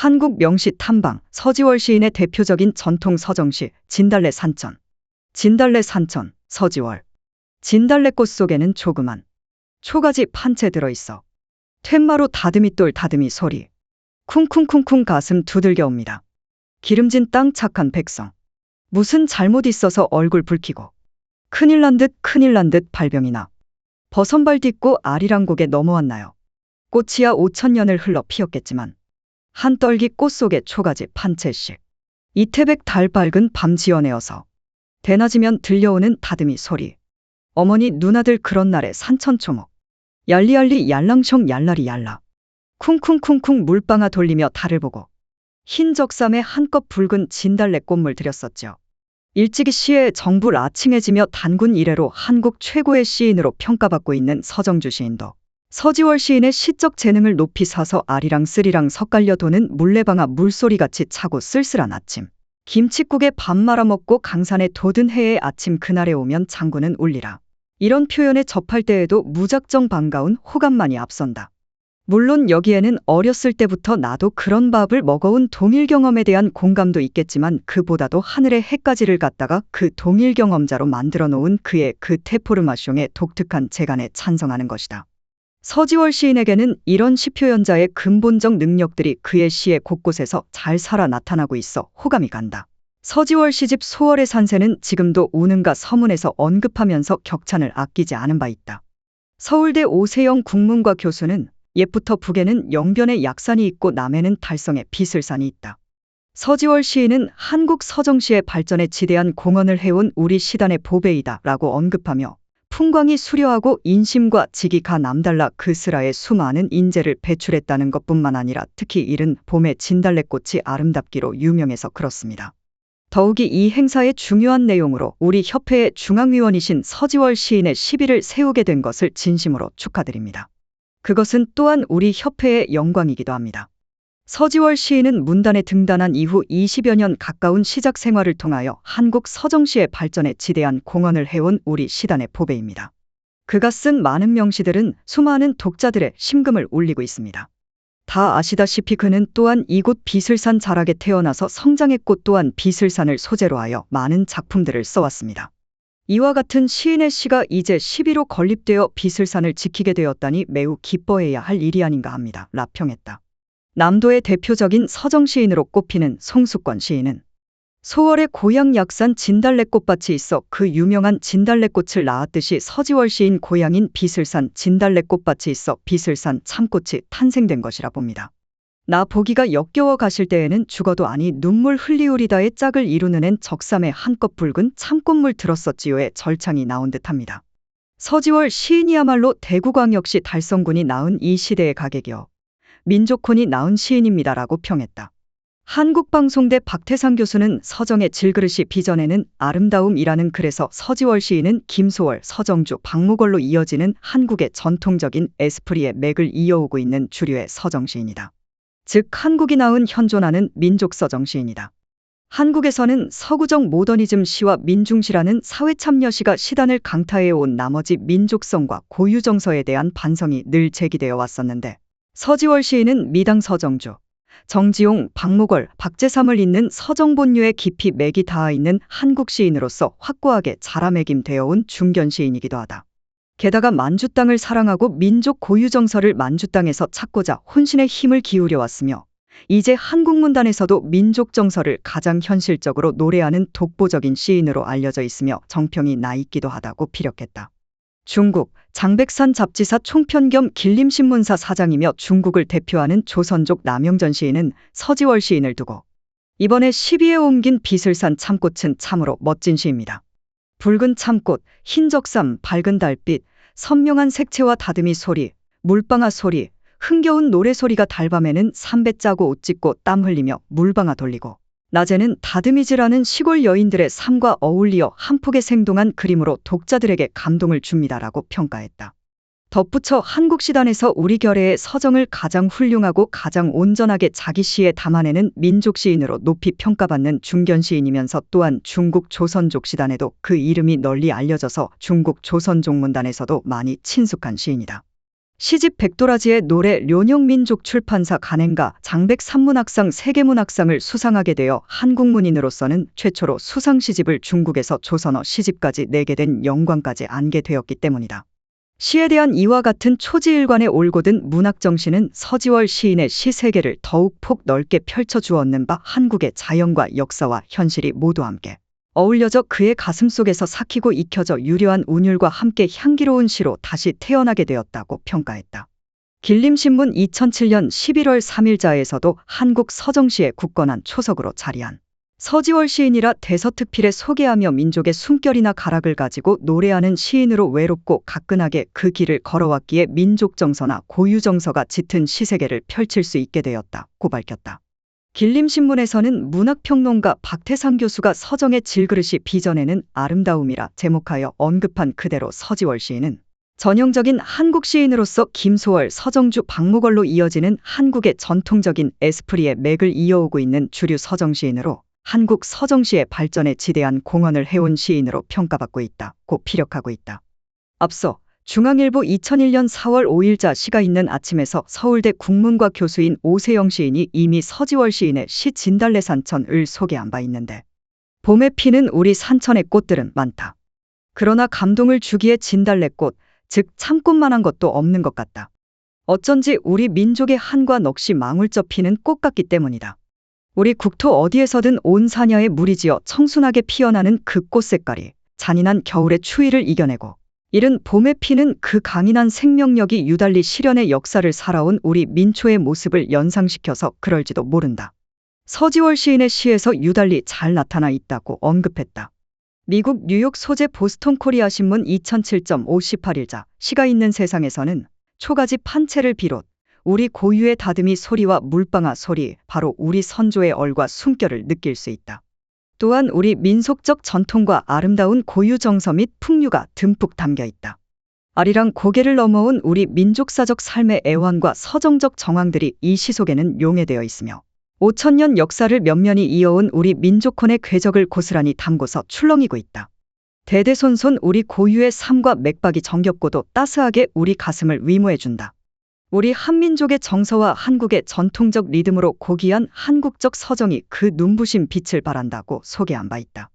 한국 명시 탐방 서지월 시인의 대표적인 전통 서정시 진달래 산천. 진달래 산천 서지월. 진달래 꽃 속에는 조그만 초가지 판채 들어있어. 퇴마로 다듬이 똘 다듬이 소리. 쿵쿵쿵쿵 가슴 두들겨 옵니다. 기름진 땅 착한 백성. 무슨 잘못 있어서 얼굴 붉히고. 큰일 난 듯 큰일 난 듯 발병이나. 버선발 딛고 아리랑 곡에 넘어왔나요. 꽃이야 오천 년을 흘러 피었겠지만 한 떨기 꽃 속에 초가지 판채씩. 이태백 달 밝은 밤 지어내어서 대낮이면 들려오는 다듬이 소리. 어머니 누나들 그런 날에 산천초목. 얄리얄리 얄랑숑 얄라리 얄라. 쿵쿵쿵쿵 물방아 돌리며 달을 보고 흰 적삼에 한껏 붉은 진달래 꽃물 들였었죠. 일찍이 시에 정부 라칭해지며 단군 이래로 한국 최고의 시인으로 평가받고 있는 서정주 시인도 서지월 시인의 시적 재능을 높이 사서 아리랑 쓰리랑 섞갈려 도는 물레방아 물소리같이 차고 쓸쓸한 아침. 김치국에 밥 말아먹고 강산에 돋은 해의 아침 그날에 오면 장군은 울리라. 이런 표현에 접할 때에도 무작정 반가운 호감만이 앞선다. 물론 여기에는 어렸을 때부터 나도 그런 밥을 먹어온 동일 경험에 대한 공감도 있겠지만 그보다도 하늘의 해까지를 갖다가 그 동일 경험자로 만들어 놓은 그의 그 테포르마숑의 독특한 재간에 찬성하는 것이다. 서지월 시인에게는 이런 시표현자의 근본적 능력들이 그의 시의 곳곳에서 잘 살아 나타나고 있어 호감이 간다. 서지월 시집 소월의 산세는 지금도 우는가 서문에서 언급하면서 격찬을 아끼지 않은 바 있다. 서울대 오세영 국문과 교수는 옛부터 북에는 영변의 약산이 있고 남에는 달성의 비슬산이 있다. 서지월 시인은 한국 서정시의 발전에 지대한 공헌을 해온 우리 시단의 보배이다 라고 언급하며 풍광이 수려하고 인심과 직이가 남달라 그 스라의 수많은 인재를 배출했다는 것뿐만 아니라 특히 이른 봄의 진달래꽃이 아름답기로 유명해서 그렇습니다. 더욱이 이 행사의 중요한 내용으로 우리 협회의 중앙위원이신 서지월 시인의 시비를 세우게 된 것을 진심으로 축하드립니다. 그것은 또한 우리 협회의 영광이기도 합니다. 서지월 시인은 문단에 등단한 이후 20여 년 가까운 시작 생활을 통하여 한국 서정시의 발전에 지대한 공헌을 해온 우리 시단의 보배입니다. 그가 쓴 많은 명시들은 수많은 독자들의 심금을 울리고 있습니다. 다 아시다시피 그는 또한 이곳 비슬산 자락에 태어나서 성장했고 또한 비슬산을 소재로 하여 많은 작품들을 써왔습니다. 이와 같은 시인의 시가 이제 11호 건립되어 비슬산을 지키게 되었다니 매우 기뻐해야 할 일이 아닌가 합니다. 라 평했다. 남도의 대표적인 서정 시인으로 꼽히는 송숙권 시인은 소월의 고향 약산 진달래꽃밭이 있어 그 유명한 진달래꽃을 낳았듯이 서지월 시인 고향인 비슬산 진달래꽃밭이 있어 비슬산 참꽃이 탄생된 것이라 봅니다. 나 보기가 역겨워 가실 때에는 죽어도 아니 눈물 흘리우리다의 짝을 이루는 앤 적삼에 한껏 붉은 참꽃물 들었었지요의 절창이 나온 듯합니다. 서지월 시인이야말로 대구광역시 달성군이 낳은 이 시대의 가객이요. 민족혼이 낳은 시인입니다라고 평했다. 한국방송대 박태상 교수는 서정의 질그릇이 빚어내는 아름다움이라는 글에서 서지월 시인은 김소월, 서정주, 박무걸로 이어지는 한국의 전통적인 에스프리의 맥을 이어오고 있는 주류의 서정시인이다. 즉 한국이 낳은 현존하는 민족 서정시인이다. 한국에서는 서구적 모더니즘 시와 민중시라는 사회참여시가 시단을 강타해온 나머지 민족성과 고유정서에 대한 반성이 늘 제기되어 왔었는데 서지월 시인은 미당 서정주, 정지용, 박무걸, 박재삼을 잇는 서정본류에 깊이 맥이 닿아 있는 한국 시인으로서 확고하게 자라매김되어 온 중견 시인이기도 하다. 게다가 만주 땅을 사랑하고 민족 고유 정서를 만주 땅에서 찾고자 혼신의 힘을 기울여 왔으며 이제 한국 문단에서도 민족 정서를 가장 현실적으로 노래하는 독보적인 시인으로 알려져 있으며 정평이 나 있기도 하다고 피력했다. 중국 장백산 잡지사 총편 겸 길림신문사 사장이며 중국을 대표하는 조선족 남영전 시인은 서지월 시인을 두고 이번에 시비에 옮긴 비슬산 참꽃은 참으로 멋진 시입니다. 붉은 참꽃, 흰 적삼, 밝은 달빛, 선명한 색채와 다듬이 소리, 물방아 소리, 흥겨운 노래 소리가 달밤에는 삼배 짜고 옷 찢고 땀 흘리며 물방아 돌리고 낮에는 다듬이질하는 시골 여인들의 삶과 어울리어 한 폭의 생동한 그림으로 독자들에게 감동을 줍니다라고 평가했다. 덧붙여 한국 시단에서 우리 결의의 서정을 가장 훌륭하고 가장 온전하게 자기 시에 담아내는 민족 시인으로 높이 평가받는 중견 시인이면서 또한 중국 조선족 시단에도 그 이름이 널리 알려져서 중국 조선족 문단에서도 많이 친숙한 시인이다. 시집 백도라지의 노래 료룡민족 출판사 간행가 장백 산문학상 세계문학상을 수상하게 되어 한국문인으로서는 최초로 수상 시집을 중국에서 조선어 시집까지 내게 된 영광까지 안게 되었기 때문이다. 시에 대한 이와 같은 초지일관의 올곧은 문학 정신은 서지월 시인의 시 세계를 더욱 폭 넓게 펼쳐 주었는 바 한국의 자연과 역사와 현실이 모두 함께 어울려져 그의 가슴 속에서 삭히고 익혀져 유려한 운율과 함께 향기로운 시로 다시 태어나게 되었다고 평가했다. 길림신문 2007년 11월 3일자에서도 한국 서정시의 굳건한 초석으로 자리한 서지월 시인이라 대서특필에 소개하며 민족의 숨결이나 가락을 가지고 노래하는 시인으로 외롭고 가끈하게 그 길을 걸어왔기에 민족 정서나 고유 정서가 짙은 시세계를 펼칠 수 있게 되었다고 밝혔다. 길림신문에서는 문학평론가 박태상 교수가 서정의 질그릇이 빚어내는 아름다움이라 제목하여 언급한 그대로 서지월 시인은 전형적인 한국 시인으로서 김소월, 서정주, 박무걸로 이어지는 한국의 전통적인 에스프리의 맥을 이어오고 있는 주류 서정 시인으로 한국 서정시의 발전에 지대한 공헌을 해온 시인으로 평가받고 있다고 피력하고 있다. 앞서 중앙일보 2001년 4월 5일자 시가 있는 아침에서 서울대 국문과 교수인 오세영 시인이 이미 서지월 시인의 시 진달래 산천을 소개한 바 있는데 봄에 피는 우리 산천의 꽃들은 많다. 그러나 감동을 주기에 진달래꽃, 즉 참꽃만한 것도 없는 것 같다. 어쩐지 우리 민족의 한과 넋이 망울져 피는 꽃 같기 때문이다. 우리 국토 어디에서든 온 사냐에 무리지어 청순하게 피어나는 그 꽃 색깔이 잔인한 겨울의 추위를 이겨내고 이른 봄에 피는 그 강인한 생명력이 유달리 실현의 역사를 살아온 우리 민초의 모습을 연상시켜서 그럴지도 모른다. 서지월 시인의 시에서 유달리 잘 나타나 있다고 언급했다. 미국 뉴욕 소재 보스턴 코리아 신문 2007점 58일자 시가 있는 세상에서는 초가지 판채를 비롯 우리 고유의 다듬이 소리와 물방아 소리, 바로 우리 선조의 얼과 숨결을 느낄 수 있다. 또한 우리 민속적 전통과 아름다운 고유 정서 및 풍류가 듬뿍 담겨 있다. 아리랑 고개를 넘어온 우리 민족사적 삶의 애환과 서정적 정황들이 이 시 속에는 용해되어 있으며 5천년 역사를 면면히 이어온 우리 민족혼의 궤적을 고스란히 담고서 출렁이고 있다. 대대손손 우리 고유의 삶과 맥박이 정겹고도 따스하게 우리 가슴을 위모해준다. 우리 한민족의 정서와 한국의 전통적 리듬으로 고귀한 한국적 서정이 그 눈부신 빛을 발한다고 소개한 바 있다.